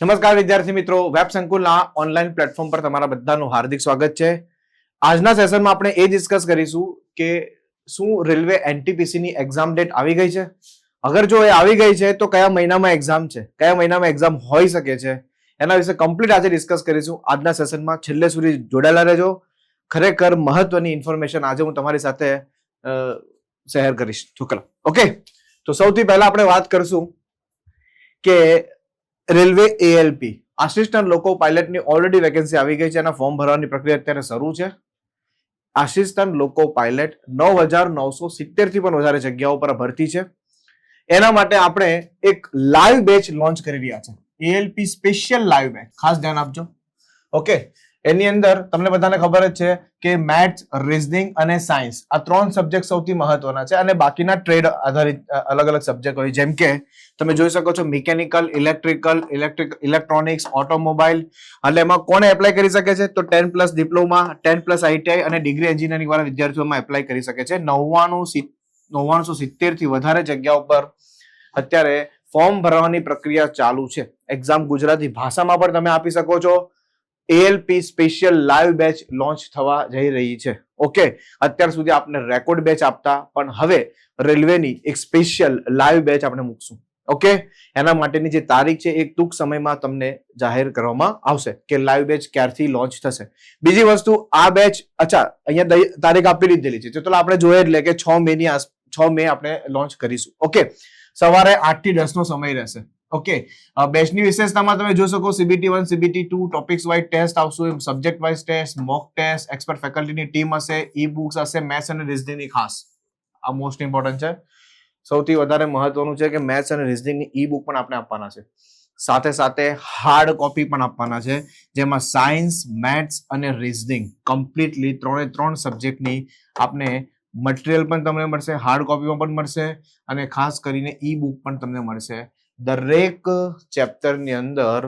નમસ્કાર વિદ્યાર્થી મિત્રો, વેબ સંકુલના ઓનલાઈન પ્લેટફોર્મ પર તમારા બધાનું હાર્દિક સ્વાગત છે. આજના સેશનમાં આપણે એ ડિસ્કસ કરીશું કે શું રેલવે એનટીપીસીની એક્ઝામ ડેટ આવી ગઈ છે? અગર જો એ આવી ગઈ છે, તો કયા મહિનામાં એક્ઝામ છે? કયા મહિનામાં એક્ઝામ હોઈ શકે છે? એના વિશે કમ્પ્લીટ આજે ડિસ્કસ કરીશું. આજના સેશનમાં છેલ્લે સુધી જોડાયેલા રહેજો. ખરેખર મહત્વની ઇન્ફોર્મેશન આજે હું તમારી સાથે શેર કરીશ. ચોકલા ઓકે તો સૌથી પહેલા આપણે વાત કરશું કે રેલવે એએલપી આસિસ્ટન્ટ લોકો પાયલટની ઓલરેડી વેકેન્સી આવી ગઈ છે એના ફોર્મ ભરવાની પ્રક્રિયા અત્યારે શરૂ છે. આસિસ્ટન્ટ લોકો પાયલટ નવ હજાર નવસો સિત્તેરથી પણ વધારે જગ્યાઓ પર ભરતી છે. એના માટે આપણે એક લાઈવ બેચ લોન્ચ કરી રહ્યા છે. એએલપી સ્પેશિયલ લાઈવ બેચ ખાસ ધ્યાન આપજો. ઓકે એની અંદર તમને બધાને ખબર જ છે કે મેથ્સ રિઝનિંગ અને સાયન્સ આ ત્રણ સબ્જેક્ટ સૌથી મહત્વના છે અને બાકીના ટ્રેડ આધારિત અલગ અલગ સબ્જેક્ટ હોય. જેમ કે તમે જોઈ શકો છો mechanical electrical electric electronics automobile એટલે એમાં કોને એપ્લાય કરી શકે છે? તો ten plus diploma ten plus ITI અને ડિગ્રી એન્જિનિયરિંગ વાળા વિદ્યાર્થીઓમાં એપ્લાય કરી શકે છે. નવ્વાણું નવ્વાણું સિત્તેરથી વધારે જગ્યાઓ ઉપર અત્યારે ફોર્મ ભરવાની પ્રક્રિયા ચાલુ છે. એક્ઝામ ગુજરાતી ભાષામાં પણ તમે આપી શકો છો. ALP special live batch launch થવા જઈ રહી છે. ઓકે અત્યાર સુધી આપણે રેકોર્ડ બેચ આપતા, પણ હવે રેલવેની એક સ્પેશિયલ લાઈવ બેચ આપણે મૂકશું. ઓકે એના માટેની જે તારીખ છે, એ ટૂંક સમયમાં તમને જાહેર કરવામાં આવશે કે લાઈવ બેચ ક્યારથી લોન્ચ થશે. બીજી વસ્તુ, આ બેચ અચ્છા, અહીંયા તારીખ આપી દીધેલી છે. તો આપણે જોઈએ એટલે કે છ મે ની છ મે આપણે લોન્ચ કરીશું. ઓકે સવારે આઠથી દસ નો સમય રહેશે. ઓકે બેચની વિશેષતામાં તમે જોઈ શકો. CBT one CBT two topics wise test આવશે subject wise test mock test expert ફેકલ્ટીની team હશે ઈ બુક્સ હશે મેથ્સ અને રિઝનિંગની ખાસ. આ મોસ્ટ ઇમ્પોર્ટન્ટ છે. સૌથી વધારે મહત્વનું છે કે મેથ્સ અને રિઝનિંગની ઈ બુક પણ આપણે આપવાના છે. સાથે સાથે હાર્ડ કોપી પણ આપવાના છે, જેમાં સાયન્સ મેથ્સ અને રિઝનિંગ કમ્પ્લીટલી ત્રણે ત્રણ સબ્જેક્ટની આપને મટીરિયલ પણ તમને મળશે હાર્ડ કોપીમાં પણ મળશે અને ખાસ કરીને ઈ બુક પણ તમને મળશે. દરેક ચેપ્ટરની અંદર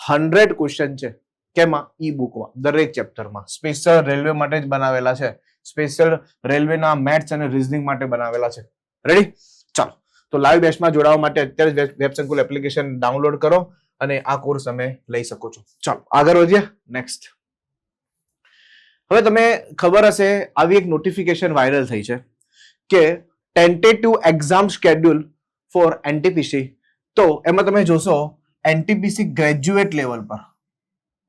હંડ્રેડ ક્વેશ્ચન છે. કેમાં? ઈ બુકમાં દરેક ચેપ્ટરમાં સ્પેશિયલ રેલવે માટે જ બનાવેલા છે. સ્પેશિયલ રેલવેના મેથ્સ અને રિઝનિંગ માટે બનાવેલા છે. રેડી ચાલો. તો લાઈવ બેચમાં જોડાવા માટે અત્યારે વેબ સંકુલ એપ્લિકેશન ડાઉનલોડ કરો અને આ કોર્સ તમે લઈ શકો છો. ચાલો. આગળ વધીએ. નેક્સ્ટ હવે તમે ખબર હશે, આવી એક નોટિફિકેશન વાયરલ થઈ છે કે tentative exam schedule for NTPC તો એમાં તમે જોશો એનટીપીસી ગ્રેજ્યુએટ લેવલ પર.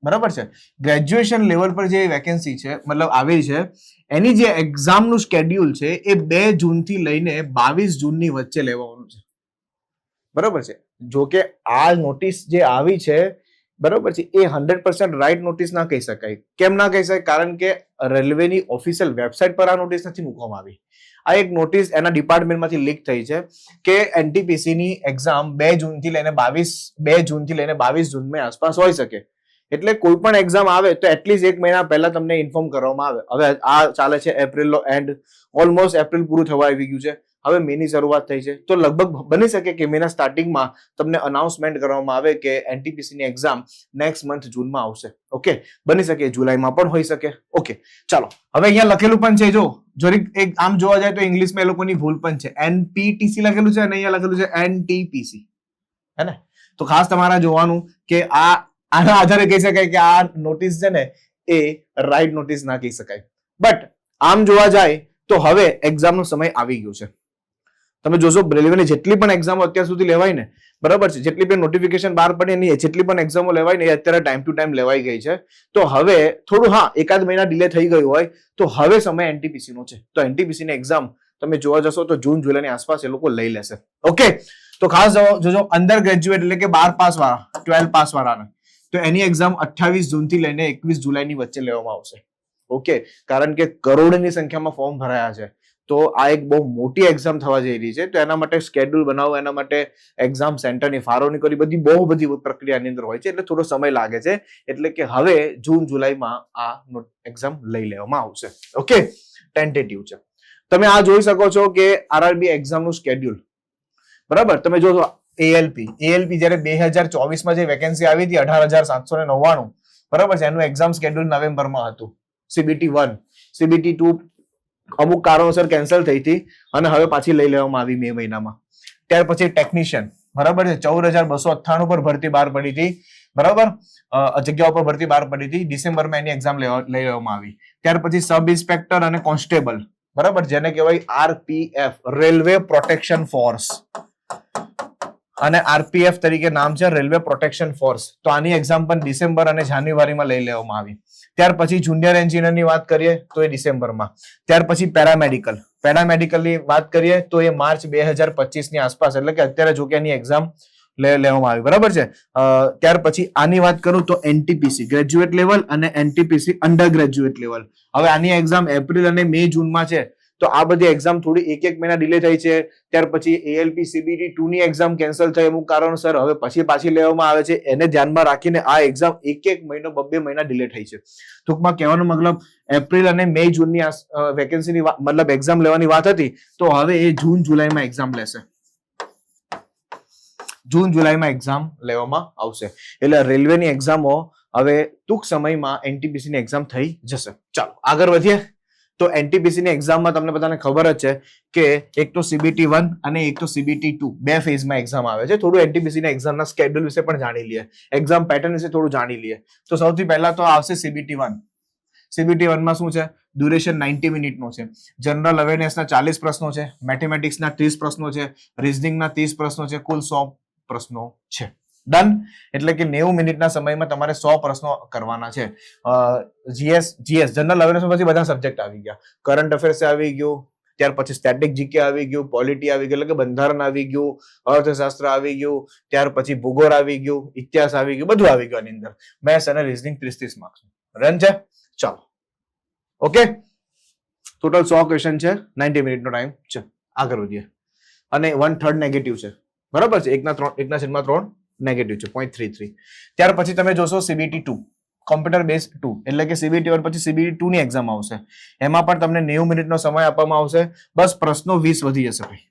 બરાબર છે? ગ્રેજ્યુએશન લેવલ પર જે વેકેન્સી છે, મતલબ આવી છે, એની જે એક્ઝામનું સ્કેડ્યુલ છે, એ બે જૂનથી લઈને બાવીસ જૂનની વચ્ચે લેવાનું છે. બરાબર છે? જો કે આ નોટિસ જે આવી છે, બરાબર છે, એ હંડ્રેડ પર્સન્ટ રાઈટ નોટિસ ના કહી શકાય. કેમ ના કહી શકાય? કારણ કે રેલવેની ઓફિશિયલ વેબસાઇટ પર આ નોટિસ નથી મૂકવામાં આવી. આ એક નોટિસ એના ડિપાર્ટમેન્ટમાંથી લીક થઈ છે કે એનટીપીસી ની એક્ઝામ બે જૂનથી લઈને બાવીસ, બે જૂનથી લઈને બાવીસ જૂન આસપાસ હોઈ શકે. એટલે કોઈ પણ એક્ઝામ આવે તો એટલીસ્ટ એક મહિના પહેલા તમને ઇન્ફોર્મ કરવામાં આવે. હવે આ ચાલે છે એપ્રિલનો એન્ડ ઓલમોસ્ટ એપ્રિલ પૂરું થવા આવી ગયું છે. હવે મેની શરૂઆત થઈ છે. તો લગભગ બની શકે કે મેના સ્ટાર્ટિંગમાં તમને અનાઉન્સમેન્ટ કરવામાં આવે કે એનટીપીસી ની એક્ઝામ નેક્સ્ટ મંથ જૂનમાં આવશે. ઓકે બની શકે જુલાઈમાં પણ હોઈ શકે. ઓકે ચાલો. હવે અહીંયા લખેલું પણ છે, જો. જરીક એક આમ જોવા જાય તો ઇંગ્લિશમાં એ લોકોની ભૂલ પણ છે. એનપીટીસી લખેલું છે અને અહીંયા લખેલું છે એનટીપીસી હે ને? તો ખાસ તમારા જોવાનું કે આ, આના આધારે કહી શકાય કે આ નોટિસ છે ને, એ રાઈટ નોટિસ ના કહી શકાય. બટ આમ જોવા જાય તો હવે એક્ઝામનો સમય આવી ગયો છે. તમે જોશો, રેલવેની જેટલી પણ એક્ઝામો અત્યાર સુધી લેવાય ને, બરાબર છે, જેટલી પણ નોટિફિકેશન બહાર પડે એની જેટલી પણ એક્ઝામો લેવાય ને, એ અત્યારે ટાઈમ ટુ ટાઈમ લેવાઈ ગઈ છે. તો હવે થોડું, હા, એકાદ મહિના ડિલે થઈ ગયું હોય, તો હવે સમય એનટીપીસીનો છે. તો એનટીપીસીની એક્ઝામ તમે જોવા જશો તો જૂન જુલાઈની આસપાસ એ લોકો લઈ લેશે. ઓકે તો ખાસ જોજો અંડર ગ્રેજ્યુએટ એટલે કે બાર પાસ વાળા ટ્વેલ્વ પાસ વાળાને. તો એની એક્ઝામ અઠ્ઠાવીસ જૂનથી લઈને એકવીસ જુલાઈની વચ્ચે લેવામાં આવશે. ઓકે કારણ કે કરોડની સંખ્યામાં ફોર્મ ભરાયા છે. તો આ એક બહુ મોટી એક્ઝામ થવા જઈ રહી છે. તો એના માટે સ્કેડ્યુલ બનાવો, એના માટે એક્ઝામ સેન્ટરની ફાળવણી કરી બધી બહુ બધી પ્રક્રિયાની અંદર હોય છે, એટલે થોડો સમય લાગે છે. એટલે કે હવે જૂન, જુલાઈમાં આ એક્ઝામ લઈ લેવામાં આવશે. ઓકે ટેન્ટેટિવ છે. તમે આ જોઈ શકો છો કે આરઆરબી એક્ઝામનું સ્કેડ્યુલ બરાબર? તમે જોશો એએલપી એએલપી જ્યારે બે હજાર ચોવીસમાં જે વેકેન્સી આવી હતી, અઢાર હજાર સાતસો ને નવ્વાણું. બરાબર છે? એનું એક્ઝામ સ્કેડ્યુલ નવેમ્બરમાં હતું. સીબીટી વન સીબીટી ટુ અમુક કારણોસર કેન્સલ થઈ હતી અને હવે પાછી લઈ લેવામાં આવી મે મહિનામાં. ત્યાર પછી ટેકનિશિયન બરાબર છે? ચૌદ હજાર બસો અઠ્ઠાણું પર ભરતી બહાર પડી હતી. બરાબર? જગ્યા જગ્યાઓ પર ભરતી બહાર પડી હતી. ડિસેમ્બરમાં એની એક્ઝામ લઈ લેવામાં આવી. ત્યાર પછી સબ ઇન્સ્પેક્ટર અને કોન્સ્ટેબલ બરાબર? જેને કહેવાય આરપીએફ રેલવે પ્રોટેક્શન ફોર્સ અને આરપીએફ તરીકે નામ છે રેલવે પ્રોટેક્શન ફોર્સ તો આની એક્ઝામ પણ ડિસેમ્બર અને જાન્યુઆરીમાં લઈ લેવામાં આવી. ત્યાર પછી જુનિયર એન્જિનિયરની વાત કરીએ તો એ ડિસેમ્બરમાં. ત્યાર પછી પેરામેડિકલ પેરામેડિકલની વાત કરીએ તો એ માર્ચ બે હજાર પચીસની આસપાસ, એટલે કે અત્યારે જો કે એની એક્ઝામ લેવામાં આવી. બરાબર છે? ત્યાર પછી આની વાત કરું તો એનટીપીસી ગ્રેજ્યુએટ લેવલ અને એનટીપીસી અંડર ગ્રેજ્યુએટ લેવલ હવે આની એક્ઝામ એપ્રિલ અને મે જૂનમાં છે. તો આ બધી એક્ઝામ થોડી એક એક મહિના ડિલે થઈ છે. ત્યાર પછી એએલપી સીબીટી ટુ ની એક્ઝામ કેન્સલ થઈ અમુક કારણસર. હવે પછી પાછી લેવામાં આવે છે. એને ધ્યાનમાં રાખીને આ એક્ઝામ એક એક મહિનો બબ્બે મહિના ડિલે થઈ છે. ટૂંકમાં કહેવાનો મતલબ એપ્રિલ અને મે જૂનની વેકેન્સીની મતલબ એક્ઝામ લેવાની વાત હતી. તો હવે એ જૂન, જુલાઈમાં એક્ઝામ લેશે. જૂન, જુલાઈમાં એક્ઝામ લેવામાં આવશે. એટલે રેલવેની એક્ઝામો હવે ટૂંક સમયમાં એનટીપીસીની એક્ઝામ થઈ જશે. ચાલો, આગળ વધીએ. તો એનટીપીસી ની એક્ઝામમાં તમને બધાને ખબર જ છે કે એક તો સીબીટી વન અને એક તો સીબીટી ટુ બે ફેઝમાં એક્ઝામ આવે છે. થોડું એનટીપીસી ના એક્ઝામના સ્કેડ્યુલ વિશે પણ જાણી લઈએ. એક્ઝામ પેટર્ન વિશે થોડું જાણી લઈએ. તો સૌથી પહેલા તો આવશે સીબીટી વન સીબીટી વનમાં શું છે? ડ્યુરેશન નાઇન્ટી મિનિટનો છે. જનરલ અવેરનેસના ચાલીસ પ્રશ્નો છે. મેથેમેટિક્સના ત્રીસ પ્રશ્નો છે. રિઝનિંગના ત્રીસ પ્રશ્નો છે. કુલ સો પ્રશ્નો છે. ડન એટલે કે નેવું મિનિટના સમયમાં તમારે સો પ્રશ્નો કરવાના છે. જીએસ જીએસ જનરલ અવેરનેસ પછી બધા સબ્જેક્ટ આવી ગયા. કરંટ અફેર્સ આવી ગયું. ત્યાર પછી સ્ટેટિક જીકે આવી ગયું. પોલિટી આવી ગયું. એટલે કે બંધારણ આવી ગયું. અર્થશાસ્ત્ર આવી ગયું. ત્યાર પછી ભૂગોળ આવી ગયું. ઇતિહાસ આવી ગયું. બધું આવી ગયું આની અંદર. મેથ્સ અને રિઝનિંગ ત્રીસ ત્રીસ માર્ક્સ રન છે? ચાલો. ઓકે ટોટલ સો ક્વેશ્ચન છે. નાઇન્ટી મિનિટનો ટાઈમ છે. આગળ વધીએ. અને વન થર્ડ નેગેટિવ છે. બરાબર છે? એકના ત્રણ, એકના છેદમાં ત્રણ. નેગેટિવ છે પોઈન્ટ થ્રી થ્રી ત્યાર પછી તમે જોશો CBT two computer based two એટલે કે સીબીટી વન પછી સીબીટી ટુ ની એક્ઝામ આવશે. એમાં પણ તમને નેવું મિનિટનો સમય આપવામાં આવશે. બસ પ્રશ્નો વીસ વધી જશે ભાઈ.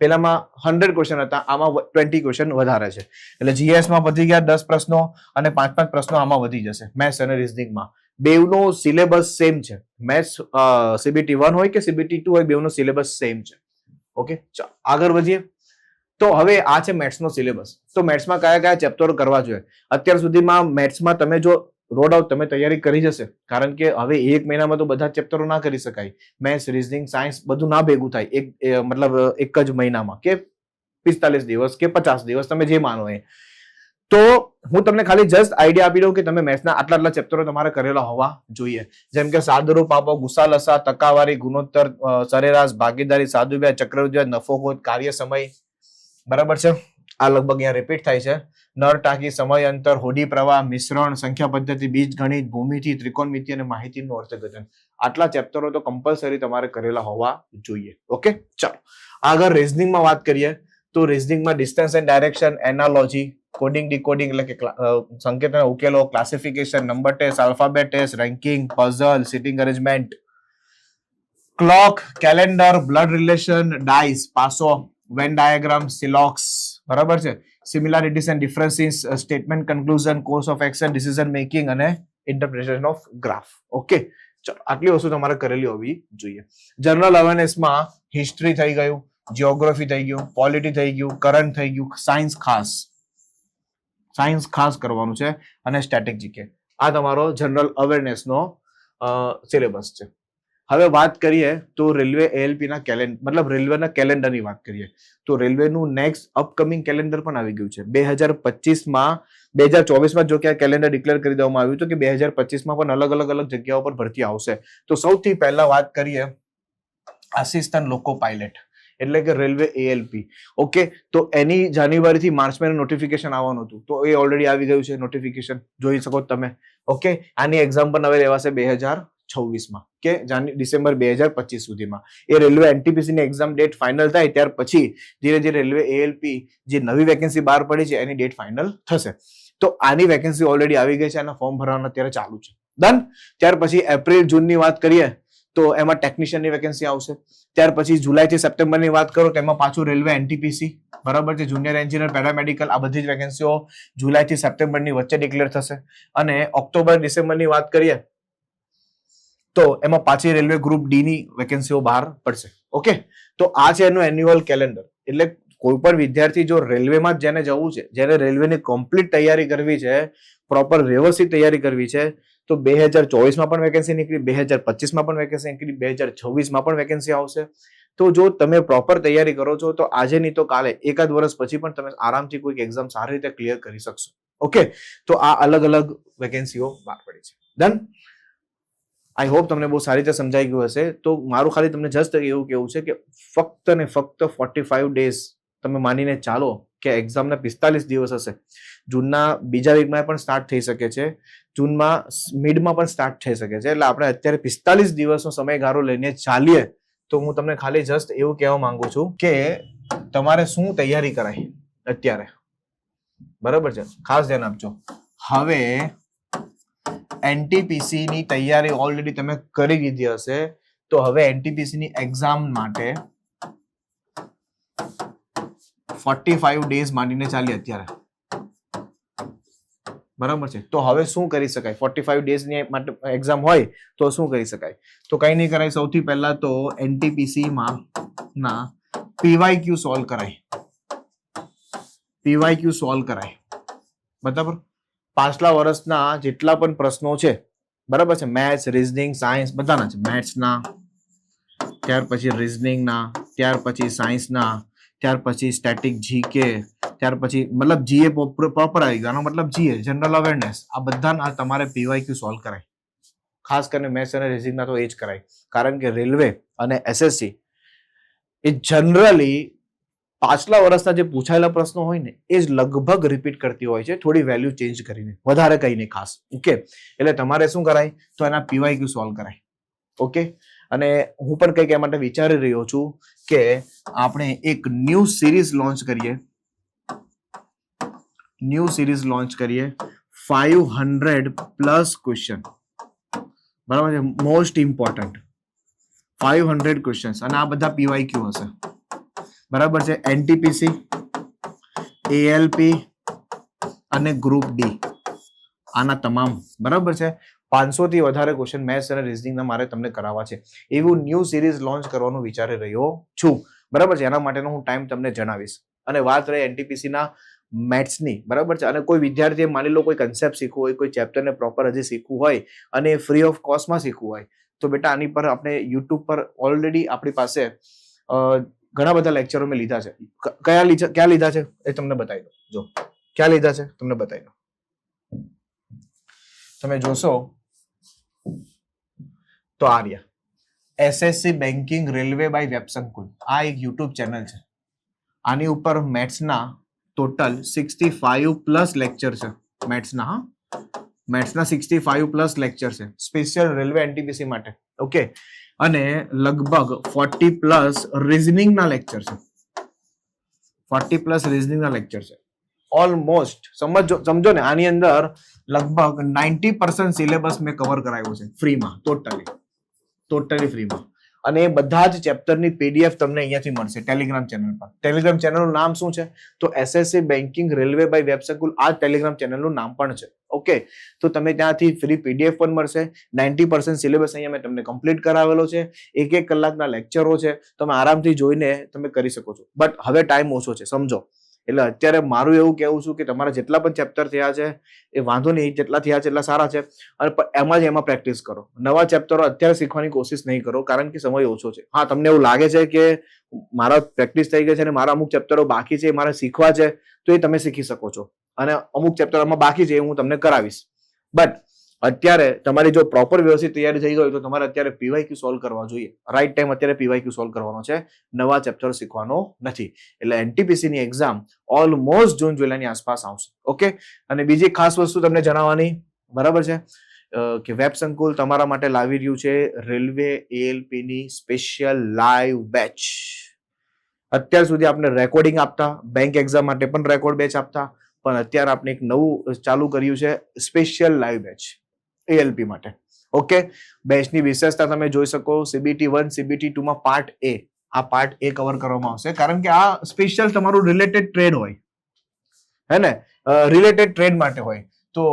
પેલામાં હંડ્રેડ ક્વેશ્ચન હતા, આમાં ટ્વેન્ટી ક્વેશ્ચન વધારે છે. એટલે જીએસમાં વધી ગયા દસ પ્રશ્નો અને પાંચ પાંચ પ્રશ્નો આમાં વધી જશે મેથ્સ અને રિઝનિંગમાં બેવનો સિલેબસ સેમ છે. મેથ્સ સીબીટી વન હોય કે સીબીટી ટુ હોય બેવનો સિલેબસ સેમ છે. ઓકે આગળ વધીએ. તો હવે આ છે મેથ્સનો સિલેબસ તો મેથ્સમાં કયા કયા ચેપ્ટરો કરવા જોઈએ? અત્યાર સુધીમાં મેથ્સમાં તમે જો રોડ આઉટ તમે તૈયારી કરી જશે, કારણ કે હવે એક મહિનામાં તો બધા ચેપ્ટરો ના કરી શકાય. મેથ્સ રિઝનિંગ સાયન્સ બધું ના ભેગું થાય, એક મતલબ, એક જ મહિનામાં કે પિસ્તાલીસ દિવસ કે પચાસ દિવસ, તમે જે માનો એ. તો હું તમને ખાલી જસ્ટ આઈડિયા આપી દઉં કે તમે મેથ્સના આટલા આટલા ચેપ્ટરો તમારે કરેલા હોવા જોઈએ. જેમ કે સાદરો પાપો ગુસા લસા ટકાવારી, ગુણોત્તર સરેરાશ, ભાગીદારી વ્યાજ ચક્રવૃદ્ધિ, નફો કાર્ય સમય બરાબર છે? આ લગભગ અહીંયા રિપીટ થાય છે. નર ટાંકી સમય અંતર હોડી પ્રવાહ મિશ્રણ સંખ્યા પદ્ધતિ બીજ ગણિત ભૂમિતિ ત્રિકોણમિતિ અને માહિતીનું અર્થઘટન. આટલા ચેપ્ટરો તો કમ્પલસરી તમારે કરેલા હોવા જોઈએ. ઓકે ચાલો. આગળ રિઝનિંગમાં વાત કરીએ. તો રિઝનિંગમાં distance and direction analogy coding decoding એટલે કે ક્લા- અ, સંકેત અને ઉકેલો classification number test alphabet test ranking puzzle sitting arrangement clock calendar blood relation dice પાસો. વેન ડાયાગ્રામ સિલોક્સ બરાબર છે? Similarities and differences statement conclusion course of action decision making અને ઇન્ટરપ્રિટેશન ઓફ ગ્રાફ ઓકે ચલો, આટલી વસ્તુ તમારે કરેલી હોવી જોઈએ. જનરલ અવેરનેસમાં હિસ્ટ્રી થઈ ગયું જિયોગ્રાફી થઈ ગયું પોલિટી થઈ ગયું કરંટ થઈ ગયું સાયન્સ ખાસ. સાયન્સ ખાસ કરવાનું છે અને સ્ટેટિક જીકે આ તમારો જનરલ અવેરનેસનો સિલેબસ છે. હવે વાત કરીએ તો રેલવે એએલપીના કેલેન્ડર મતલબ રેલવેના કેલેન્ડરની વાત કરીએ, તો રેલવેનું નેક્સ્ટ અપકમિંગ કેલેન્ડર પણ આવી ગયું છે. બે હજાર પચીસમાં, બે હજાર ચોવીસમાં જો કે આ કેલેન્ડર ડિક્લેર કરી દેવામાં આવ્યું હતું કે બે હજાર પચીસમાં પણ અલગ અલગ અલગ જગ્યાઓ પર ભરતી આવશે. તો સૌથી પહેલા વાત કરીએ આસિસ્ટન્ટ લોકો પાયલટ એટલે કે રેલવે એએલપી ઓકે તો એની જાન્યુઆરીથી માર્ચ મહિના નોટિફિકેશન આવવાનું હતું. તો એ ઓલરેડી આવી ગયું છે નોટિફિકેશન જોઈ શકો તમે. ઓકે આની એક્ઝામ પણ હવે લેવાશે બે હજાર છવ્વીસમાં, કે જાન્યુ ડિસેમ્બર બે હજાર પચીસ સુધીમાં. એ રેલવે એનટીપીસી ની એક્ઝામ ડેટ ફાઇનલ થાય ત્યાર પછી ધીરે ધીરે રેલવે એએલપી જે નવી વેકેન્સી બહાર પડી છે, એની ડેટ ફાઇનલ થશે. તો આની વેકેન્સી ઓલરેડી આવી ગઈ છે અને ફોર્મ ભરવાનું અત્યારે ચાલુ છે. ડન ત્યાર પછી એપ્રિલ જૂનની વાત કરીએ, તો એમાં ટેકનિશિયનની વેકેન્સી આવશે. ત્યાર પછી જુલાઈ થી સપ્ટેમ્બરની વાત કરો, તો એમાં પાછું રેલવે એનટીપીસી બરાબર છે? જુનિયર એન્જિનિયર પેરામેડિકલ આ બધી જ વેકેન્સીઓ જુલાઈ થી સપ્ટેમ્બરની વચ્ચે ડિક્લેર થશે. અને ઓક્ટોબર ડિસેમ્બરની વાત કરીએ તો એમાં પાછી રેલવે ગ્રુપ ડી ની વેકેન્સીઓ બહાર પડશે. ઓકે તો આ છે એનું એન્યુઅલ કેલેન્ડર એટલે કોઈ પણ વિદ્યાર્થી જો રેલવેમાં જેને જવું છે, જેને રેલવેની કમ્પ્લીટ તૈયારી કરવી છે પ્રોપર વ્યવસ્થિત તૈયારી કરવી છે, તો બે હજાર ચોવીસમાં પણ વેકેન્સી નીકળી, બે હજાર પચીસમાં પણ વેકેન્સી નીકળી, બે હજાર છવ્વીસમાં પણ વેકેન્સી આવશે. તો જો તમે પ્રોપર તૈયારી કરો છો, તો આજે નહીં તો કાલે, એકાદ વર્ષ પછી પણ તમે આરામથી કોઈક એક્ઝામ સારી રીતે ક્લિયર કરી શકશો. ઓકે તો આ અલગ અલગ વેકેન્સીઓ બહાર પડી છે. ડન આઈ હોપ તમને બહુ સારી રીતે સમજાઈ ગયું હશે. તો મારું ખાલી તમને જસ્ટ એવું કેવું છે કે ફક્ત ને ફક્ત ફોર્ટી ફાઈવ ડેઝ તમે માનીને ચાલો કે એક્ઝામના પિસ્તાલીસ દિવસ હશે. જૂનના બીજા વીકમાં પણ સ્ટાર્ટ થઈ શકે છે. જૂનમાં મિડમાં પણ સ્ટાર્ટ થઈ શકે છે. એટલે આપણે અત્યારે પિસ્તાલીસ દિવસનો સમયગાળો લઈને ચાલીએ તો હું તમને ખાલી જસ્ટ એવું કહેવા માંગુ છું કે તમારે શું તૈયારી કરાય અત્યારે? બરાબર છે? ખાસ ધ્યાન આપજો. હવે એનટીપીસી ની તૈયારી ઓલરેડી તમે કરી દીધી હશે. તો હવે એનટીપીસી ની એક્ઝામ માટે ફોર્ટી ફાઈવ ડેઝ માંડીને ચાલી અત્યારે. બરાબર છે? તો હવે શું કરી શકાય? ફોર્ટી ફાઈવ ડેઝની માટે એક્ઝામ હોય તો શું કરી શકાય? તો કઈ નહીં કરાય. સૌથી પહેલા તો એનટીપીસી માં ના પીવાય ક્યુ સોલ્વ કરાય. પીવાય ક્યુ સોલ્વ કરાય. બરાબર? પાછલા વર્ષના જેટલા પણ પ્રશ્નો છે, બરાબર છે? મેથ્સ રીઝનિંગ સાયન્સ બધાના છે. મેથ્સના ત્યાર પછી રીઝનિંગના ત્યાર પછી સાયન્સના ત્યાર પછી સ્ટેટિક જીકે ત્યાર પછી મતલબ જીએ પ્રોપર આવી ગયો. મતલબ જીએ જનરલ અવેરનેસ આ બધાના તમારે પીવાય ક્યુ સોલ્વ કરાય. ખાસ કરીને મેથ્સ અને રીઝનિંગના તો એ જ કરાય. કારણ કે રેલવે અને એસએસસી એ જનરલી પાછલા વર્ષના જે પૂછાયેલા પ્રશ્નો હોય ને, એ જ લગભગ રિપીટ કરતી હોય છે, થોડી વેલ્યુ ચેન્જ કરીને, વધારે કહીને ખાસ ઓકે એટલે તમારે શું કરાય? તો એના પીવાય ક્યુ સોલ્વ કરાય ઓકે અને હું પણ કંઈક એ માટે વિચારી રહ્યો છું કે આપણે એક ન્યૂ સિરીઝ લોન્ચ કરીએ. ન્યૂ સિરીઝ લોન્ચ કરીએ. ફાઈવ હંડ્રેડ પ્લસ ક્વેશ્ચન બરાબર છે? Most important five hundred question અને આ બધા પીવાય ક્યુ હશે? બરાબર છે? એનટીપીસી એએલપી અને ગ્રુપ ડી આના તમામ. બરાબર છે? પાંચસો થી વધારે ક્વેશ્ચન મેથ્સ અને રિઝનિંગના મારે તમને કરાવવા છે. એવું ન્યૂ સિરીઝ લોન્ચ કરવાનું વિચારી રહ્યો છું. બરાબર છે? એના માટેનો હું ટાઈમ તમને જણાવીશ. અને વાત રહી એનટીપીસીના મેથ્સની બરાબર છે? અને કોઈ વિદ્યાર્થીએ માની લો કોઈ કન્સેપ્ટ શીખવું હોય, કોઈ ચેપ્ટરને પ્રોપર હજી શીખવું હોય અને ફ્રી ઓફ કોસ્ટમાં શીખવું હોય. તો બેટા, આની પર આપણે યુટ્યુબ પર ઓલરેડી આપણી પાસે ઘણા બધા લેક્ચરો મેં લીધા છે. કયા લીધા, ક્યાં લીધા છે એ તમને બતાવી દો જો, ક્યાં લીધા છે તમને બતાવી દો તમે જોશો, તો આ SSC banking railway by Websankul આ એક યુટ્યુબ ચેનલ છે. આની ઉપર મેથ્સના total sixty five plus lecture છે. મેથ્સના, હા. મેથ્સના સિક્સટી ફાઈવ પ્લસ લેક્ચર છે સ્પેશિયલ રેલવે એનટીપીસી માટે. ઓકે અને લગભગ ફોર્ટી પ્લસ રિઝનિંગના લેક્ચર છે. ફોર્ટી પ્લસ રિઝનિંગના લેક્ચર છે. ઓલમોસ્ટ સમજો સમજો ને, આની અંદર લગભગ નાઇન્ટી પર્સન્ટ સિલેબસ મેં કવર કરાવ્યો છે ફ્રીમાં ટોટલી ટોટલી ફ્રીમાં અને એ બધા જ ચેપ્ટરની પીડીએફ તમને અહીંયાથી મળશે ટેલિગ્રામ ચેનલ પર. ટેલિગ્રામ ચેનલનું નામ શું છે? તો SSC banking railway by Websankul આ ટેલિગ્રામ ચેનલનું નામ પણ છે. ઓકે? તો તમે ત્યાંથી ફ્રી પીડીએફ પણ મળશે. નાઇન્ટી પર્સન્ટ સિલેબસ અહીંયા મેં તમને કમ્પ્લીટ કરાવેલો છે. એક એક કલાકના લેક્ચરો છે. તમે આરામથી જોઈને તમે કરી શકો છો. બટ હવે ટાઈમ ઓછો છે. સમજો. એટલે અત્યારે મારું એવું કહેવું છું કે તમારા જેટલા પણ ચેપ્ટર થયા છે, એ વાંધો નહીં, જેટલા થયા છે એટલા સારા છે. અને એમાં જ એમાં પ્રેક્ટિસ કરો. નવા ચેપ્ટરો અત્યારે શીખવાની કોશિશ નહીં કરો, કારણ કે સમય ઓછો છે. હા, તમને એવું લાગે છે કે મારા પ્રેક્ટિસ થઈ ગઈ છે અને મારા અમુક ચેપ્ટરો બાકી છે મારે શીખવા છે, તો એ તમે શીખી શકો છો. અને અમુક ચેપ્ટરોમાં બાકી છે, એ હું તમને કરાવીશ. બટ અત્યારે તમારી જો પ્રોપર વ્યવસ્થિત તૈયારી થઈ ગઈ હોય તો તમારે અત્યારે પીવાયક્યુ સોલ્વ કરવા જોઈએ. રાઈટ ટાઈમ અત્યારે પીવાયક્યુ સોલ્વ કરવાનો છે. નવા ચેપ્ટર શીખવાનો નથી. એટલે એનટીપીસી ની એક્ઝામ ઓલમોસ્ટ જૂન, જુલાઈની આસપાસ આવશે. ઓકે અને બીજી ખાસ વસ્તુ તમને જણાવવાની, બરાબર છે? કે વેબ સંકુલ તમારા માટે લાવી રહ્યું છે રેલવે એએલપી ની સ્પેશિયલ લાઈવ બેચ અત્યાર સુધી આપણે રેકોર્ડિંગ આપતા બેંક એક્ઝામ માટે પણ રેકોર્ડ બેચ આપતા, પણ અત્યારે આપણે એક નવું ચાલુ કર્યું છે સ્પેશિયલ લાઈવ બેચ એએલપી માટે. ઓકે બેચની વિશેષતા તમે જોઈ શકો સીબીટી વન સીબીટી ટુ માં પાર્ટ એ આ પાર્ટ એ કવર કરવામાં આવશે. કારણ કે આ સ્પેશિયલ તમારું રિલેટેડ ટ્રેડ હોય. હે ને? રિલેટેડ ટ્રેડ માટે હોય. તો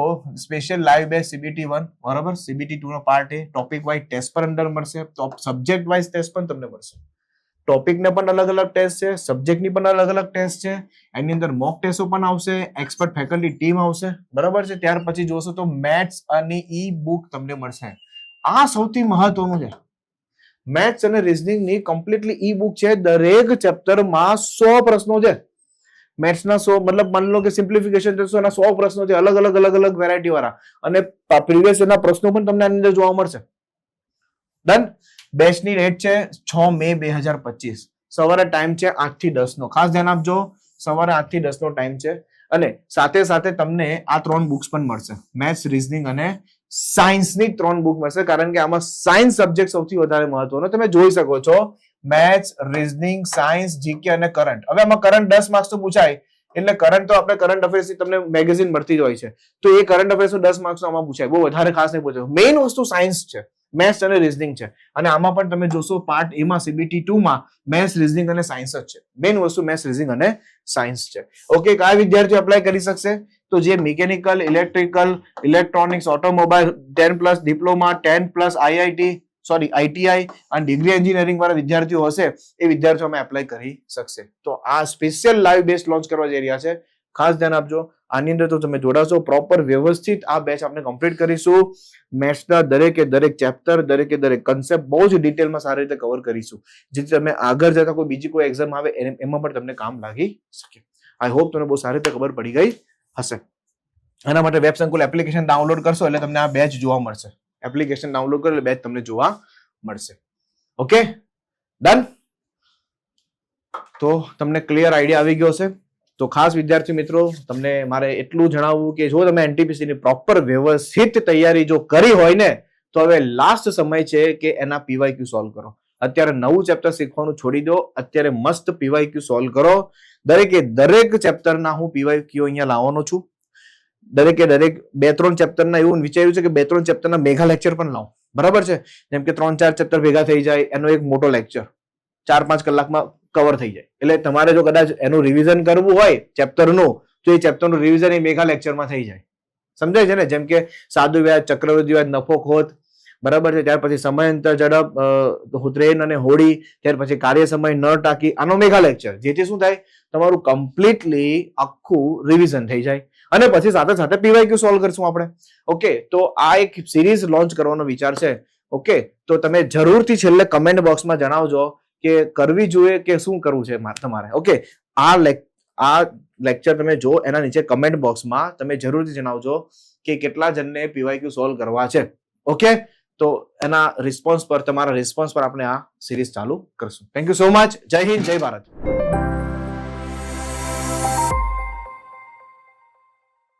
special live batch CBT one બરાબર? CBT two no part A topic wise test પર અંદર મળશે. સબ્જેક્ટ વાઇઝ ટેસ્ટ પણ તમને મળશે. ટોપિકને પણ અલગ અલગ ટેસ્ટ છે સબ્જેક્ટની પણ અલગ અલગ ટેસ્ટ છે. એની અંદર મોક ટેસ્ટો પણ આવશે એક્સપર્ટ ફેકલ્ટી ટીમ આવશે. બરાબર છે? ત્યાર પછી જોશો તો મેથ્સ અને ઈ બુક તમને મળશે. આ સૌથી મહત્વનું છે. મેથ્સ અને રીઝનિંગની કમ્પ્લીટલી ઈ બુક છે. દરેક ચેપ્ટરમાં સો પ્રશ્નો છે. મેથ્સના સો, મતલબ માની લો કે સિમ્પ્લિફિકેશન જોશો એના સો પ્રશ્નો છે, અલગ અલગ અલગ અલગ વેરાયટી વાળા. અને પ્રીવિયસ એના પ્રશ્નો પણ તમને આની અંદર જોવા મળશે. ડન બેચની ડેટ છે છ મે બે હજાર પચીસ. સવારે ટાઈમ છે આઠથી દસ નો ખાસ ધ્યાન આપજો, સવારે આઠથી દસ નો ટાઈમ છે. અને સાથે સાથે તમને આ ત્રણ બુક્સ પણ મળશે. મેથ્સ રીઝનિંગ અને સાયન્સની ત્રણ બુક મળશે. કારણ કે આમાં સાયન્સ સબ્જેક્ટ સૌથી વધારે મહત્વનો. તમે જોઈ શકો છો મેથ્સ રીઝનિંગ સાયન્સ જીકે અને કરંટ હવે આમાં કરંટ દસ માર્ક્સ તો પૂછાય. એટલે કરંટ તો આપણે કરંટ અફેર્સ તમને મેગેઝિન મળતી જ હોય છે. તો એ કરંટ અફેર્સ દસ માર્ક્સ આમાં પૂછાય. બહુ વધારે ખાસ નહીં પૂછાય. મેઇન વસ્તુ સાયન્સ છે. મેથ્સ અને રીઝનિંગ છે. અને આમાં પણ તમે જોશો પાર્ટ એમાં સીબીટી ટુ માં મેથ્સ રીઝનિંગ અને સાયન્સ જ છે. મેઇન વસ્તુ મેથ્સ રીઝનિંગ અને સાયન્સ છે. ઓકે કયા વિદ્યાર્થીઓ એપ્લાય કરી શકશે? તો જે mechanical electrical electronics automobile ten plus diploma ten plus IIT sorry ITI અને ડિગ્રી એન્જિનિયરિંગ વાળા વિદ્યાર્થીઓ હશે, એ વિદ્યાર્થીઓ અમે એપ્લાય કરી શકશે. તો આ સ્પેશિયલ લાઈવ બેસ્ટ લોન્ચ કરવા જઈ રહ્યા છે. ખાસ ધ્યાન આપજો. આની અંદર તો તમે જોડાશો. પ્રોપર વ્યવસ્થિત આ બેચ આપણે કમ્પ્લીટ કરીશું. મેથ્સના દરેકે દરેક ચેપ્ટર દરેકે દરેક કન્સેપ્ટ બહુ જ ડિટેલમાં સારી રીતે કવર કરીશું. જેથી તમે આગળ જતા કોઈ બીજી કોઈ એક્ઝામ આવે એમાં પણ તમને કામ લાગી શકે. આઈ હોપ તમને બહુ સારી રીતે ખબર પડી ગઈ હશે. એના માટે વેબ સંકુલ એપ્લિકેશન ડાઉનલોડ કરશો એટલે તમને આ બેચ જોવા મળશે. એપ્લિકેશન ડાઉનલોડ કરો એટલે બેચ તમને જોવા મળશે. ઓકે ડન તો તમને ક્લિયર આઈડિયા આવી ગયો છે તો ખાસ વિદ્યાર્થી મિત્રો, તમને મારે એટલું જણાવવું કે જો તમે એનટીપીસીની પ્રોપર વ્યવસ્થિત તૈયારી જો કરી હોય ને, તો હવે લાસ્ટ સમય છે કે એના પીવાયક્યુ સોલ્વ કરો. અત્યારે નવું ચેપ્ટર શીખવાનું છોડી દો, અત્યારે મસ્ત પીવાયક્યુ સોલ્વ કરો. દરેકે દરેક ચેપ્ટરના હું પીવાયક્યુ અહીંયા લાવવાનો છું. દરેકે દરેક બે ત્રણ ચેપ્ટરના એવું વિચાર્યું છે કે બે ત્રણ ચેપ્ટરના મેગા લેક્ચર પણ લાવું. બરાબર છે? જેમ કે ત્રણ ચાર ચેપ્ટર ભેગા થઈ જાય, એનો એક મોટો લેક્ચર ચાર પાંચ કલાકમાં કવર થઈ જાય. એટલે તમારે જો કદાચ એનું રિવિઝન કરવું હોય ચેપ્ટરનું તો એ ચેપ્ટરનું રિવિઝન એ મેઘા લેક્ચરમાં થઈ જાય. સમજાય છે ને? જેમ કે સાદુ વ્યાજ ચક્રવૃદ્ધિ વ્યાજ નફો ખોત બરાબર છે? ત્યાર પછી સમયાંતર ઝડપ અ, અને હોડી ત્યાર પછી કાર્ય સમય ન ટાંકી આનો મેગા લેક્ચર જેથી શું થાય? તમારું કમ્પ્લીટલી આખું રિવિઝન થઈ જાય. અને પછી સાથે સાથે પીવાયક્યુ સોલ્વ કરશું આપણે. ઓકે તો આ એક સિરીઝ લોન્ચ કરવાનો વિચાર છે. ઓકે તો તમે જરૂરથી છેલ્લે કમેન્ટ બોક્સમાં જણાવજો. કે કરવી જોઈએ કે શું કરવું છે તમારે? ઓકે આ લેક આ લેક્ચર તમે જો એના નીચે કમેન્ટ બોક્સમાં તમે જરૂરથી જણાવજો કે કેટલા જણને પીવાયક્યુ સોલ્વ કરવા છે. ઓકે તો એના રિસ્પોન્સ પર, તમારા રિસ્પોન્સ પર આપણે આ સિરીઝ ચાલુ કરશું. થેન્ક યુ સો મચ જય હિન્દ, જય ભારત.